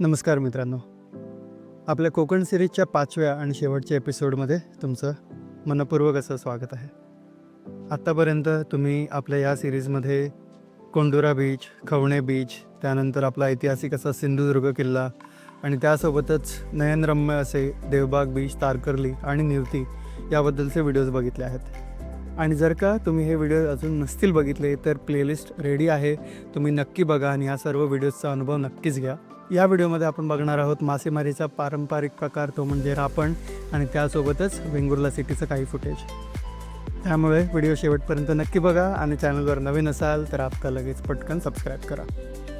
नमस्कार मित्रांनो. आपल्या कोकण सिरीजच्या पाचव्या आणि शेवटच्या एपिसोडमध्ये तुमचं मनपूर्वक असं स्वागत आहे. आत्तापर्यंत तुम्ही आपल्या या सिरीजमध्ये कोंडुरा बीच खवणे बीच त्यानंतर आपला ऐतिहासिक असा सिंधुदुर्ग किल्ला आणि त्यासोबतच नयनरम्य असे देवबाग बीच तारकर्ली आणि निवती याबद्दलचे व्हिडिओज बघितले आहेत. आणि जर का तुम्ही हे व्हिडिओ अजून नसतील बघितले तर प्लेलिस्ट रेडी आहे. तुम्ही नक्की बघा आणि ह्या सर्व व्हिडिओजचा अनुभव नक्कीच घ्या. या व्हिडिओमध्ये आपण बघणार आहोत मासेमारीचा पारंपरिक प्रकार तो म्हणजे रापण आणि त्यासोबतच वेंगुर्ला सिटीचं काही फुटेज. त्यामुळे व्हिडिओ शेवटपर्यंत नक्की बघा आणि चॅनलवर नवीन असाल तर आपका लगेच पटकन सबस्क्राईब करा.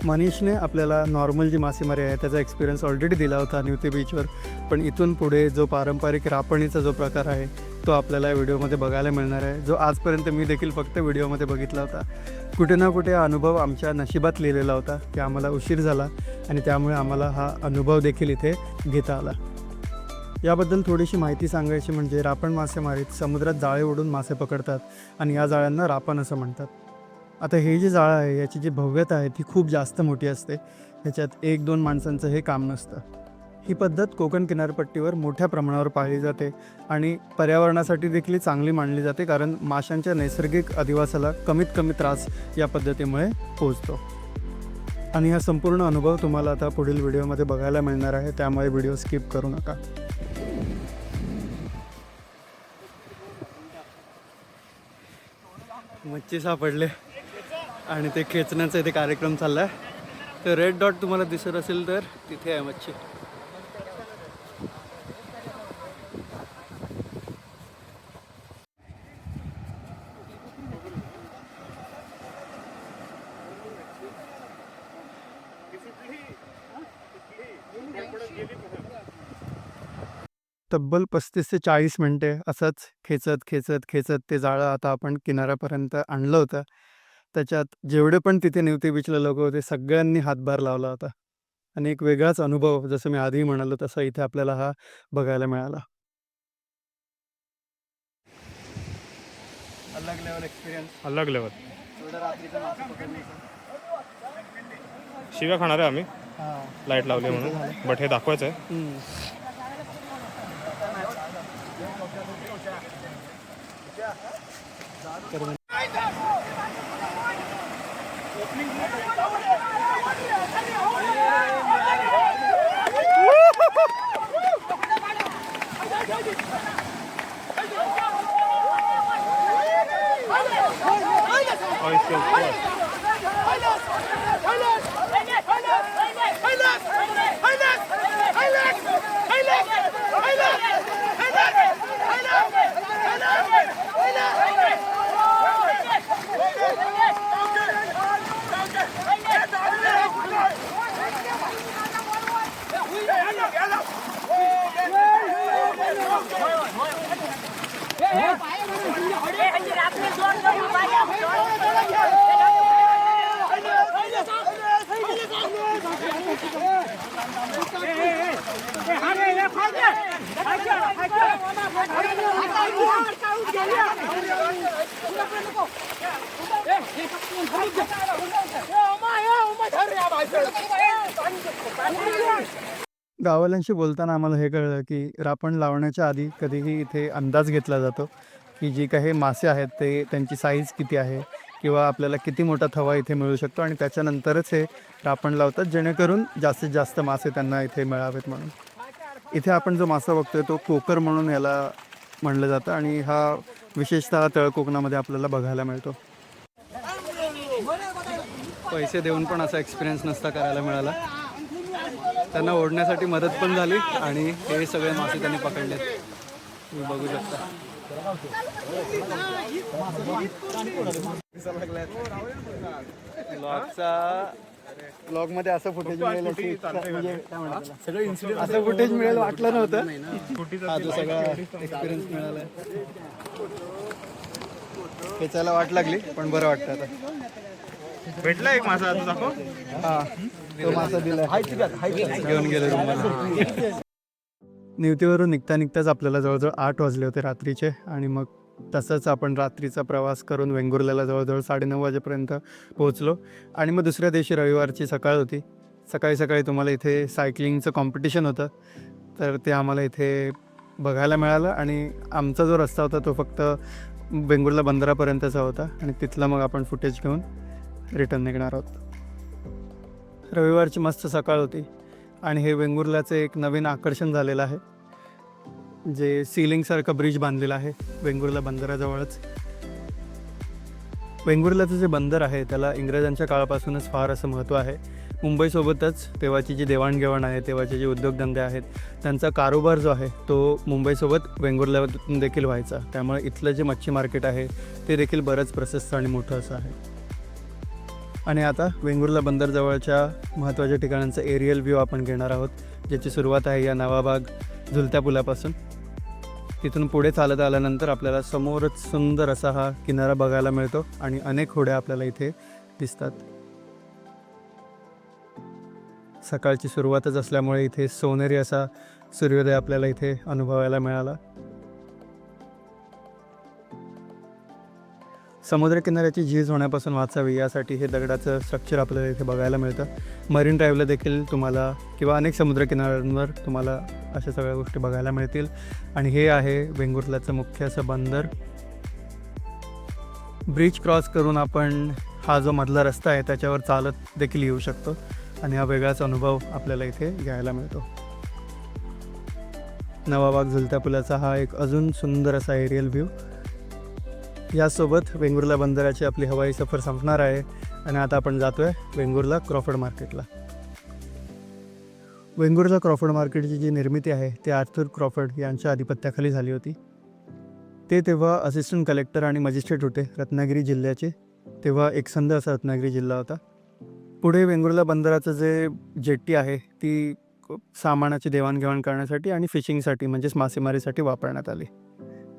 मनीषने आपल्याला नॉर्मल जी मासेमारी आहे त्याचा एक्सपिरियन्स ऑलरेडी दिला होता न्यूते बीचवर पण इथून पुढे जो पारंपरिक रापणीचा जो प्रकार आहे तो आपल्याला व्हिडिओमध्ये बघायला मिळणार आहे. जो आजपर्यंत मी देखील फक्त व्हिडिओमध्ये बघितला होता. कुठे ना कुठे अनुभव आमच्या नशिबात लिहिलेला होता की आम्हाला उशीर झाला आणि त्यामुळे आम्हाला हा अनुभव देखील इथे घेता आला. याबद्दल थोडीशी माहिती सांगायची म्हणजे रापण मासेमारीत समुद्रात जाळे ओढून मासे पकडतात आणि या जाळ्यांना रापण असं म्हणतात. आता हे जे जाळं आहे याची जी भव्यता आहे ती खूप जास्त मोठी असते. ह्याच्यात एक दोन माणसांचं हे काम नसतं. ही पद्धत कोकण किनारपट्टीवर मोठ्या प्रमाणावर पाळली जाते आणि पर्यावरणासाठी देखील चांगली मानली जाते कारण माशांच्या नैसर्गिक अधिवासाला कमीत कमी त्रास या पद्धतीमुळे पोहोचतो. आणि हा संपूर्ण अनुभव तुम्हाला आता पुढील व्हिडिओमध्ये बघायला मिळणार आहे त्यामुळे व्हिडिओ स्किप करू नका. मच्छी सापडले आणि ते खेचण्याचा इथे कार्यक्रम चालला आहे तर रेड डॉट तुम्हाला दिसत असेल तर तिथे आहे मच्छी. तब्बल पस्तीस ते चाळीस मिनटे असंच खेचत खेचत खेचत ते जाळं आता आपण किनाऱ्यापर्यंत आणलं होतं. त्याच्यात जेवढे पण तिथे निवती बीचला लोक होते सगळ्यांनी हातभार लावला होता. आणि एक वेगळाच अनुभव जसं मी आधी म्हणालो तसं इथे आपल्याला हा बघायला मिळाला. अलग लेवल एक्सपिरियन्स अलग लेवल एवढं रात्रीचं मासे पकडण्याचं शिव्या खाणार आहे आम्ही. हां. लाइट लावली म्हणून. बट हे दाखवायचं आहे. तर गावाल्यांशी बोलताना आम्हाला हे कळलं की रापण लावण्याच्या आधी कधीही इथे अंदाज घेतला जातो की जी काही मासे आहेत ते त्यांची साईज किती आहे किंवा आपल्याला किती मोठा थवा इथे मिळू शकतो आणि त्याच्यानंतरच हे रापण लावतात जेणेकरून जास्तीत जास्त मासे त्यांना इथे मिळावेत म्हणून. इथे आपण जो मासा बघतोय तो कोकर म्हणून याला म्हणलं जातं आणि हा विशेषतः तळकोकणामध्ये आपल्याला बघायला मिळतो. पैसे देऊन पण असा एक्सपिरियन्स नसता करायला मिळाला. त्यांना ओढण्यासाठी मदत पण झाली आणि हे सगळे मासे त्यांनी पकडलेत. तुम्ही बघू शकता. ब्लॉगचा ब्लॉगमध्ये असं फुटेज मिळेल इच्छा- म्हणजे काय म्हणतात त्याला? असं फुटेज मिळेल वाटलं नव्हतं. हा जो सगळा एक्सपिरियन्स मिळाला. खेचायला वाट लागली पण बरं वाटतं आता. भेटला एक माझा आता दाखव. हा तो मासा दिला घेऊन गेलो रूमला निवतीवरून निघता निघताच आपल्याला जवळजवळ आठ वाजले होते रात्रीचे आणि मग तसंच आपण रात्रीचा प्रवास करून वेंगुर्ल्याला जवळजवळ साडेनऊ वाजेपर्यंत पोहोचलो. आणि मग दुसऱ्या दिवशी रविवारची सकाळ होती. सकाळी सकाळी तुम्हाला इथे सायकलिंगचं कॉम्पिटिशन होतं. तर ते आम्हाला इथे बघायला मिळालं आणि आमचा जो रस्ता होता तो फक्त वेंगुर्ला बंदरापर्यंतचा होता आणि तिथला मग आपण फुटेज घेऊन रिटर्न निघणार आहोत. रविवारची मस्त सकाळ होती. आणि हे वेंगुर्ल्याचं एक नवीन आकर्षण झालेलं आहे जे सिलिंगसारखं ब्रिज बांधलेलं आहे वेंगुर्ला बंदराजवळच. वेंगुर्ल्याचं जे बंदर आहे त्याला इंग्रजांच्या काळापासूनच फार असं महत्त्व आहे. मुंबईसोबतच तेव्हाची जी देवाणघेवाण आहे तेव्हाचे जे उद्योगधंदे आहेत त्यांचा कारोबार जो आहे तो मुंबईसोबत वेंगुर्ल्यातून देखील व्हायचा. त्यामुळे इथलं जे मच्छी मार्केट आहे ते देखील बरंच प्रशस्त आणि मोठं असं आहे. आणि आता वेंगुर्ला बंदरजवळच्या महत्त्वाच्या ठिकाणांचा एरियल व्ह्यू आपण घेणार आहोत ज्याची सुरुवात आहे या नवाबाग झुलत्या पुलापासून. तिथून पुढे चालत आल्यानंतर आपल्याला समोरच सुंदर असा हा किनारा बघायला मिळतो आणि अनेक होड्या आपल्याला इथे दिसतात. सकाळची सुरुवातच असल्यामुळे इथे सोनेरी असा सूर्योदय आपल्याला इथे अनुभवायला मिळाला. समुद्रकिनाऱ्याची झीज होण्यापासून वाचावी यासाठी हे दगडाचं स्ट्रक्चर आपल्याला इथे बघायला मिळतं. मरीन ड्राईव्हला देखील तुम्हाला किंवा अनेक समुद्रकिनाऱ्यांवर तुम्हाला अशा सगळ्या गोष्टी बघायला मिळतील. आणि हे आहे वेंगुर्ल्याचं मुख्य असं बंदर. ब्रिज क्रॉस करून आपण हा जो मधला रस्ता आहे त्याच्यावर चालत देखील येऊ शकतो. आणि हा वेगळाच अनुभव आपल्याला इथे घ्यायला मिळतो. नवाबाग झुलत्या पुलाचा हा एक अजून सुंदर असा एरियल व्ह्यू यासोबत वेंगुर्ला बंदराची आपली हवाई सफर संपणार आहे आणि आता आपण जातोय वेंगुर्ला क्रॉफर्ड मार्केटला. वेंगुर्ला क्रॉफर्ड मार्केटची जी निर्मिती आहे ती आर्थर क्रॉफर्ड यांच्या आधिपत्याखाली झाली होती. ते तेव्हा असिस्टंट कलेक्टर आणि मजिस्ट्रेट होते रत्नागिरी जिल्ह्याचे. तेव्हा एकसंध असा रत्नागिरी जिल्हा होता. पुढे वेंगुर्ला बंदराचं जे जेट्टी आहे ती सामानाची देवाणघेवाण करण्यासाठी आणि फिशिंगसाठी म्हणजेच मासेमारीसाठी वापरण्यात आली.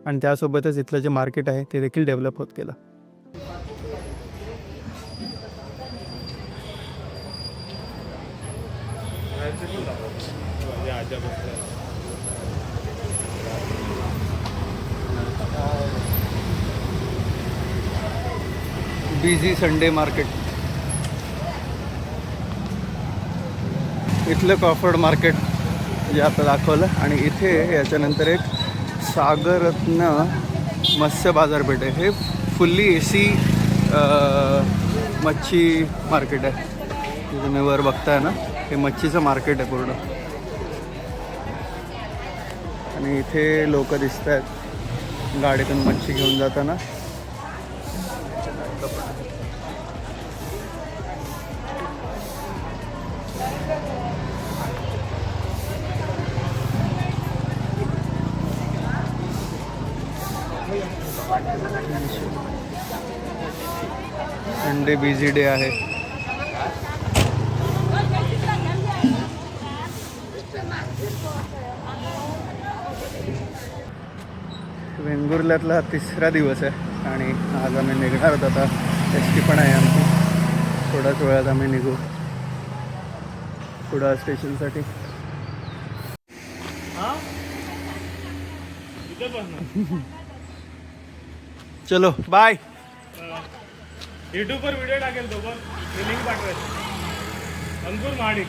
आणि त्यासोबतच इथलं जे मार्केट आहे ते देखील डेव्हलप होत गेलं. बिझी संडे मार्केट इथलं कॉफर्ड मार्केट जे आता दाखवलं आणि इथे याच्यानंतर एक सागरत्न मत्स्य बाजारपेठ आहे. हे फुल्ली ए सी मच्छी मार्केट आहे. जे तुम्ही वर बघताय ना हे मच्छीचं मार्केट आहे पूर्ण. आणि इथे लोक दिसत आहेत गाडीतून मच्छी घेऊन जाताना. संडे बिझी डे आहे. वेंगुर्ल्यातला तिसरा दिवस आहे आणि आज आम्ही निघणार आहोत. आता एस टी पण आहे आमची. थोड्याच वेळात आम्ही निघू. कुडाळ स्टेशनसाठी. चलो बाय युट्यूबवर व्हिडिओ टाकेल तो बघ. लिंक पाठवेल. अंकुर महाडिक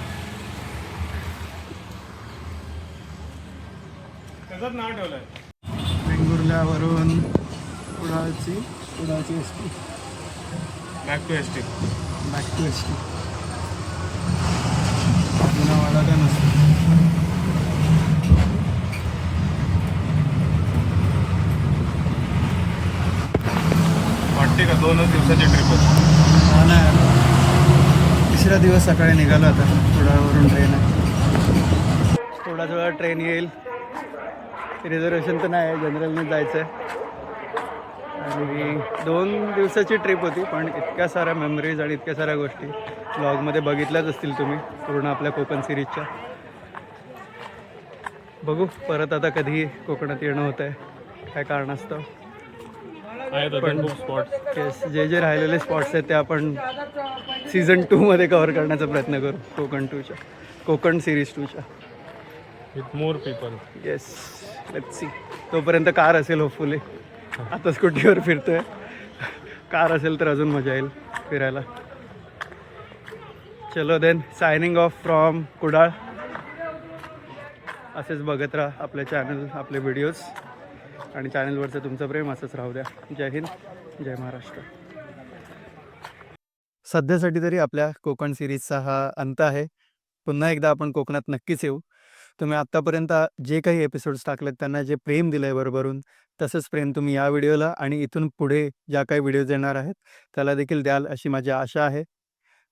त्याचंच नाव ठेवलंय. वेंगुर्ल्यावरून कुडाळची कुडाळची S T back to S T back to S T जुनावाडा का नसतो वाटते का दोनच दिवसाची ट्रिप होती हा ना तिसरा दिवस सकाळी निघालो आता. कुडाळवरून ट्रेन आहे. थोडा वेळा ट्रेन येईल. रिझर्वेशन तर नाही आहे जनरलने जायचं आहे आणि दोन दिवसाची ट्रिप होती पण इतक्या साऱ्या मेमरीज आणि इतक्या साऱ्या गोष्टी ब्लॉगमध्ये बघितल्याच असतील तुम्ही पूर्ण आपल्या कोकण सिरीजच्या बघू परत आता कधी कोकणात येणं होतं आहे काय कारणास्तव? असतं येस जे जे राहिलेले स्पॉट्स आहेत ते आपण सीझन टूमध्ये कव्हर करण्याचा प्रयत्न करू. कोकण टूच्या Konkan series टूच्या with more people yes let's see तोपर्यंत कार असेल होपफुली आता स्कूटीवर फिरतोय. कार असेल तर अजून मजा येईल फिरायला. चलो then signing off from Kudal. असेच बघत राहा आपले चॅनल आपले व्हिडिओज आणि चॅनलवरचं तुमचं प्रेम असंच राहू द्या. जय हिंद जय महाराष्ट्र. सध्यासाठी तरी आपल्या कोकण सिरीजचा हा अंत आहे. पुन्हा एकदा आपण कोकणात नक्कीच येऊ. तुम्ही आत्तापर्यंत जे काही एपिसोड्स टाकलेत त्यांना जे प्रेम दिलं आहे बरोबरून तसंच प्रेम तुम्ही या व्हिडिओला आणि इथून पुढे ज्या काही व्हिडिओज येणार आहेत त्याला देखील द्याल अशी माझी आशा आहे.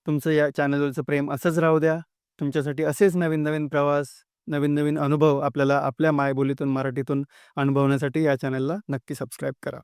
तुमचं या चॅनलवरचं प्रेम असंच राहू द्या. तुमच्यासाठी असेच नवीन नवीन प्रवास नवीन नवीन अनुभव आपल्याला आपल्या मायबोलीतून मराठीतून अनुभवण्यासाठी या चॅनलला नक्की सबस्क्राईब करा.